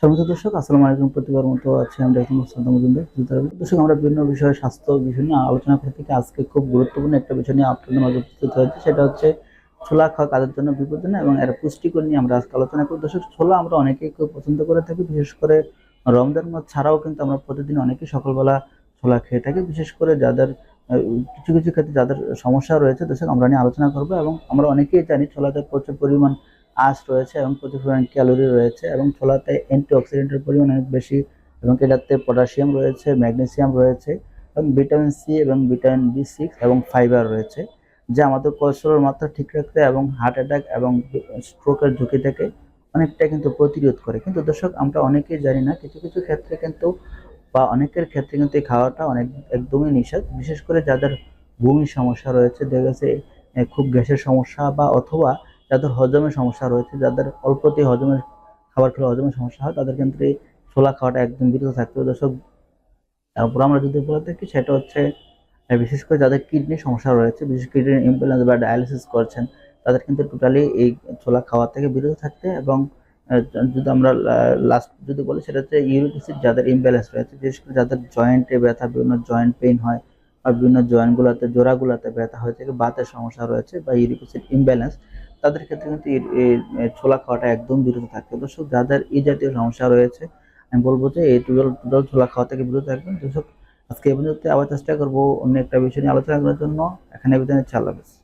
সম্মানিত দর্শক, আসসালামু আলাইকুম প্রতিবার মতো আছে আমরা এখন সাদ্দাম মজুমদার দর্শক, আমরা বিভিন্ন বিষয়ে স্বাস্থ্য বিষয় নিয়ে আলোচনা করে থেকে আজকে খুব গুরুত্বপূর্ণ একটা বিষয় নিয়ে আপনাদের মাঝে উপস্থিত হয়েছে। সেটা হচ্ছে ছোলা খাওয়া কাদের জন্য বিপজ্জনক এবং এর পুষ্টিকর নিয়ে আমরা আজকে আলোচনা করি দর্শক, ছোলা আমরা অনেকেই খুব পছন্দ করে থাকি, বিশেষ করে রমজান মাস ছাড়াও কিন্তু আমরা প্রতিদিন অনেকেই সকালবেলা ছোলা খেয়ে থাকি। বিশেষ করে যাদের, কিছু কিছু ক্ষেত্রে যাদের সমস্যা রয়েছে, দর্শক, আমরা নিয়ে আলোচনা করব এবং আমরা অনেকেই জানি ছোলাতে প্রচুর পরিমাণ আঁশ রয়েছে এবং প্রচুর ক্যালোরি রয়েছে এবং ছোলাতে অ্যান্টিঅক্সিডেন্টের পরিমাণ অনেক বেশি এবং এটাতে পটাশিয়াম রয়েছে, ম্যাগনেসিয়াম রয়েছে এবং ভিটামিন সি এবং ভিটামিন বি সিক্স এবং ফাইবার রয়েছে, যা আমাদের কোলেস্টেরল মাত্রা ঠিক রাখতে এবং হার্ট অ্যাটাক এবং স্ট্রোকের ঝুঁকি থেকে অনেকটা কিন্তু প্রতিরোধ করে। কিন্তু দর্শক, আমরা অনেকেই জানি না, কিছু কিছু ক্ষেত্রে কিন্তু বা অনেকের ক্ষেত্রে কিন্তু এই খাওয়াটা অনেক, একদমই নিষেধ। বিশেষ করে যাদের বমির সমস্যা রয়েছে, দেখা গেছে খুব গ্যাসের সমস্যা বা অথবা যাদের হজমের সমস্যা রয়েছে, যাদের অল্পতেই হজমের খাবার খেলে হজমের সমস্যা হয়, তাদের ক্ষেত্রে ছোলা খাওয়াটা একদম বিরত থাকতে হবে। দর্শক, তারপর আমরা যদি বলে থাকি, সেটা হচ্ছে বিশেষ করে যাদের কিডনির সমস্যা রয়েছে, বিশেষ কিডনির ইমব্যালেন্স বা ডায়ালিসিস করছেন, তাদের কিন্তু টোটালি এই ছোলা খাওয়া থেকে বিরত থাকতে এবং যদি আমরা লাস্ট যদি বলি, সেটা হচ্ছে ইউরিক অ্যাসিড যাদের ইমব্যালেন্স রয়েছে, বিশেষ করে যাদের জয়েন্টে ব্যথা, বিভিন্ন জয়েন্ট পেইন হয় বা বিভিন্ন জয়েন্টগুলোতে জোড়াগুলোতে ব্যথা হয়ে থাকে, বাতের সমস্যা রয়েছে বা ইউরিক অ্যাসিড ইমব্যালেন্স তাদের ক্ষেত্রে কিন্তু ছোলা খাওয়াটা একদম বিরত থাকতে হবে। দর্শক, যাদের এই জাতীয় সমস্যা রয়েছে, আমি বলব যে এই টোটাল টোটাল ছোলা খাওয়া থেকে বিরত থাকবেন। দর্শক, আজকে এ পর্যন্ত আবার চেষ্টা করব অন্য একটা বিষয় নিয়ে আলোচনা করার জন্য। এখানে আল্লাহ হাফেজ।